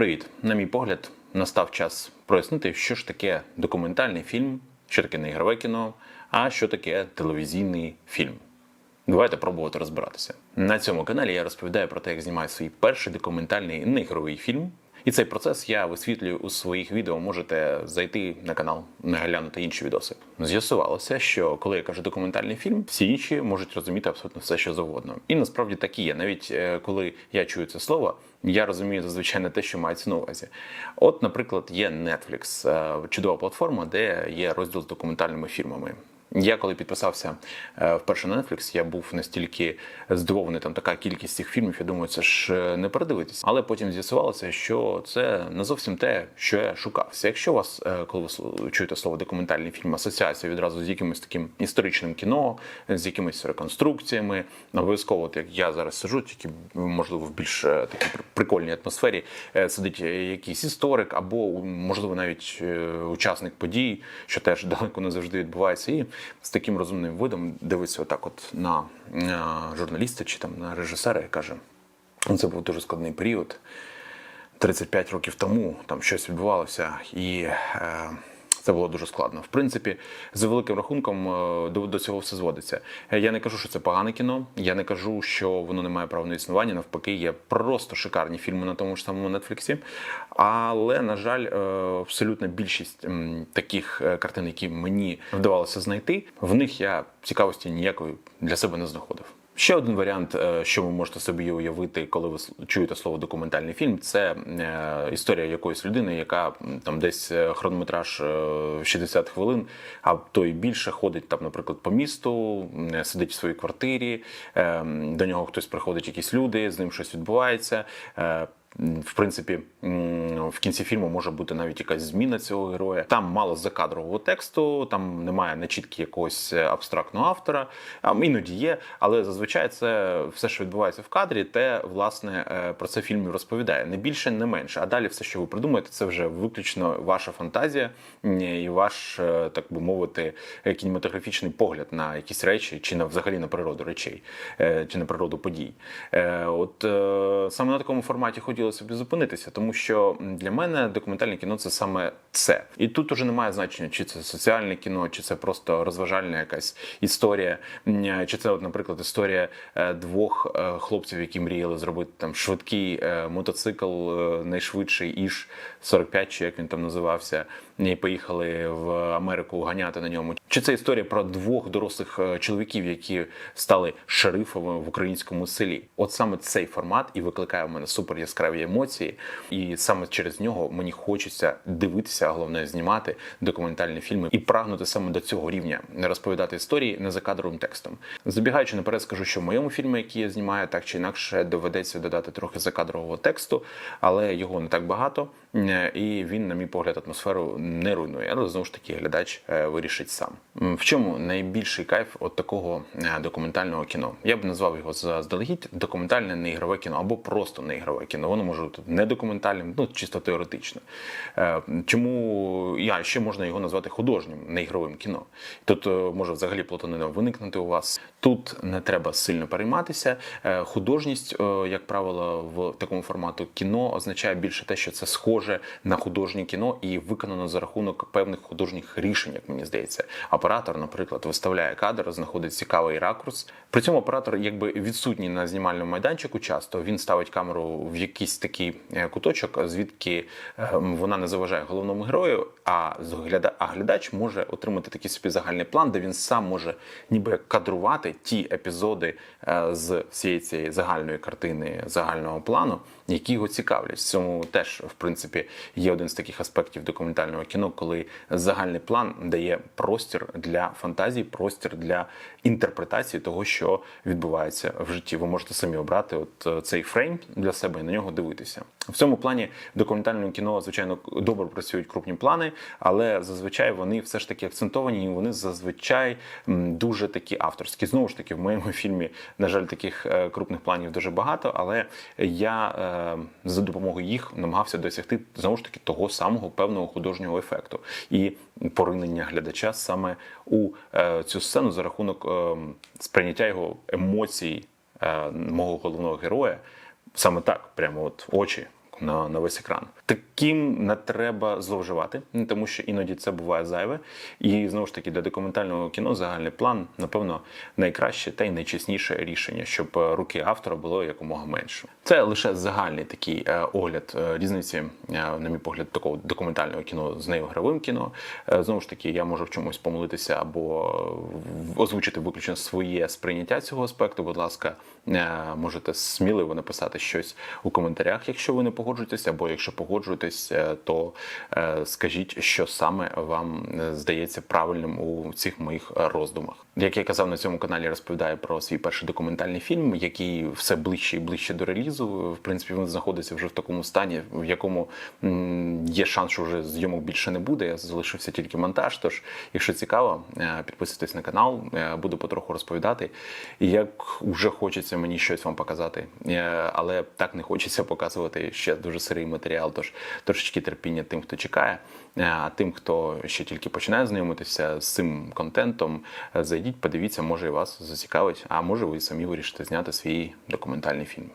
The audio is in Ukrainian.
Привіт! На мій погляд, настав час прояснити, що ж таке документальний фільм, що таке не ігрове кіно, а що таке телевізійний фільм. Давайте пробувати розбиратися. На цьому каналі я розповідаю про те, як знімаю свій перший документальний неігровий фільм. І цей процес я висвітлюю у своїх відео. Можете зайти на канал, глянути інші відоси. З'ясувалося, що коли я кажу документальний фільм, всі інші можуть розуміти абсолютно все, що завгодно. І насправді так і є. Навіть е, коли я чую це слово, я розумію зазвичай не те, що мається на увазі. От, наприклад, є Netflix, е, чудова платформа, де є розділ з документальними фільмами. Я коли підписався е, вперше на Netflix, я був настільки здивований, там така кількість цих фільмів. Я думаю, це ж е, не передивитися. Але потім з'ясувалося, що це не зовсім те, що я шукався. Якщо у вас, е, коли ви чуєте слово документальний фільм, асоціація відразу з якимось таким історичним кіно, з якимись реконструкціями, обов'язково, як я зараз сижу, тільки можливо в більш такій прикольній атмосфері, сидить якийсь історик або можливо навіть учасник подій, що теж далеко не завжди відбувається, і з таким розумним видом дивиться отак, от на е, журналіста чи там на режисера і каже: «Ну, це був дуже складний період. 35 років тому там щось відбувалося, і е, це було дуже складно. В принципі, за великим рахунком е, до, до цього все зводиться. Е, Я не кажу, що це погане кіно. Я не кажу, що воно не має права на існування. Навпаки, є просто шикарні фільми на тому ж самому Нетфліксі. Але, на жаль, е, абсолютна більшість таких картин, які мені вдавалося знайти, в них я цікавості ніякої для себе не знаходив. Ще один варіант, е, що ви можете собі уявити, коли ви чуєте слово документальний фільм, це е, історія якоїсь людини, яка там десь е, хронометраж е, 60 хвилин, а то й більше ходить там, наприклад, по місту, сидить в своїй квартирі, е, до нього хтось приходить, якісь люди, з ним щось відбувається. В принципі, в кінці фільму може бути навіть якась зміна цього героя. Там мало закадрового тексту, там немає начітки якогось абстрактного автора. А іноді є, але зазвичай це все, що відбувається в кадрі, те власне е, про це фільм розповідає. Не більше, не менше. А далі все, що ви придумаєте, це вже виключно ваша фантазія і ваш, е, так би мовити, е, кінематографічний погляд на якісь речі, чи на взагалі на природу речей, чи на природу подій. От саме на такому форматі хотілося б зупинитися, тому що для мене документальне кіно це саме це. І тут уже немає значення, чи це соціальне кіно, чи це просто розважальна якась історія, чи це, от, наприклад, історія е, двох е, хлопців, які мріяли зробити там швидкий е, мотоцикл, е, найшвидший іж 45, чи як він там називався, і поїхали в Америку ганяти на ньому. Чи це історія про двох дорослих е, чоловіків, які стали шерифами в українському селі? От саме цей формат і викликає в мене супер яскраві емоції, і саме через нього мені хочеться дивитися, а головне знімати документальні фільми і прагнути саме до цього рівня, не розповідати історії не за кадровим текстом. Забігаючи наперед, скажу, що в моєму фільмі, який я знімаю, так чи інакше доведеться додати трохи закадрового тексту, але його не так багато, і він, на мій погляд, атмосферу не руйнує. Але знову ж таки глядач е, вирішить сам. В чому найбільший кайф от такого е, документального кіно? Я б назвав його заздалегідь документальне неігрове кіно або просто неігрове кіно. Воно може бути не документальним, ну чисто теоретично. Е, Чому я ще можна його назвати художнім неігровим кіно? Тут е, може взагалі плутанина виникнути у вас. Тут не треба сильно перейматися. Е, Художність, е, як правило, в такому формату кіно означає більше те, що це схоже на художнє кіно і виконано за рахунок певних художніх рішень, як мені здається. Оператор, наприклад, виставляє кадр, знаходить цікавий ракурс. При цьому оператор якби відсутній на знімальному майданчику. Часто він ставить камеру в якийсь такий е, куточок, звідки е, вона не заважає головному герою. А глядач може отримати такий собі загальний план, де він сам може ніби кадрувати ті епізоди е, з всієї цієї загальної картини, загального плану, які його цікавлять. В цьому теж, в принципі, є один з таких аспектів документального кіно, коли загальний план дає простір для фантазії, простір для інтерпретації того, що відбувається в житті. Ви можете самі обрати от е, цей фрейм для себе і на нього дивитися. В цьому плані документального кіно, звичайно, добре працюють крупні плани, але зазвичай вони все ж таки акцентовані, і вони зазвичай дуже такі авторські. Знову ж таки, в моєму фільмі, на жаль, таких е, крупних планів дуже багато, але я е, за допомогою їх намагався досягти знову ж таки того самого певного художнього ефекту і поринення глядача саме у е, цю сцену за рахунок е, сприйняття його емоцій е, мого головного героя. Саме так, прямо от очі, на, на весь екран. Таким не треба зловживати, тому що іноді це буває зайве. І знову ж таки, для документального кіно загальний план, напевно, найкраще та й найчесніше рішення, щоб е, руки автора було якомога менше. Це лише загальний такий е, огляд е, різниці, на мій погляд, такого документального кіно з неігровим кіно. Е, Знову ж таки, я можу в чомусь помилитися або озвучити виключно своє сприйняття цього аспекту. Будь ласка, можете сміливо написати щось у коментарях, якщо ви не погоджуєтесь, або якщо погоджуєтесь, е, то е, скажіть, що саме вам е, здається правильним у цих моїх роздумах. Як я казав на цьому каналі, розповідаю про свій перший документальний фільм, який все ближче і ближче до релізу. В принципі, він знаходиться вже в такому стані, в якому є шанс, що вже зйомок більше не буде. Я залишився тільки монтаж. Тож, якщо цікаво, підписуйтесь на канал, буду потроху розповідати. Як вже хочеться мені щось вам показати, але так не хочеться показувати ще дуже сирий матеріал. Тож трошечки терпіння тим, хто чекає. Е, А тим, хто ще тільки починає знайомитися з цим контентом, зайдіть, подивіться, може і вас зацікавить, а може ви самі вирішите зняти свій документальний фільм.